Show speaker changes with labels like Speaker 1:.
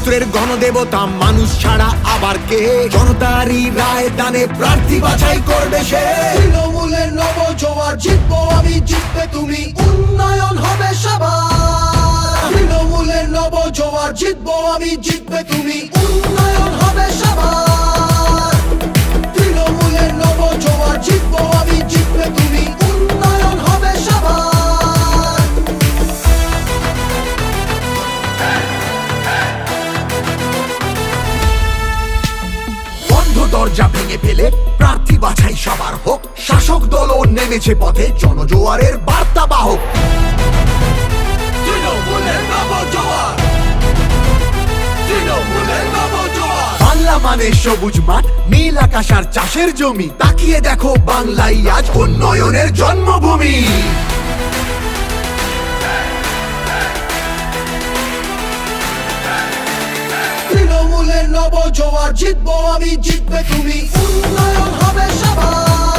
Speaker 1: গণতন্ত্রের গণদেবতা, মানুষ ছাড়া আবার কে? জনতারই রায় দানে প্রার্থী বাছাই করবে সে।
Speaker 2: তৃণমূলের নব জোয়ার জিতবো আমি, জিতবে তুমি, উন্নয়ন হবে সবার। তৃণমূলের নব জোয়ার জিতবো আমি, জিতবে তুমি, উন্নয়ন
Speaker 1: দরজা ভেঙে ফেলে প্রার্থী বাছাই সবার হোক। শাসক দলও নেমেছে পথে, জনজোয়ারের বার্তা বাহক মানে সবুজ মাঠ, নীল আকাশ আর চাষের জমি। তাকিয়ে দেখো বাংলাই আজ উন্নয়নের জন্মভূমি।
Speaker 2: নব জোয়ার জিতবো আমি জিতবে তুমি। উন্নয়ন হবে সবার।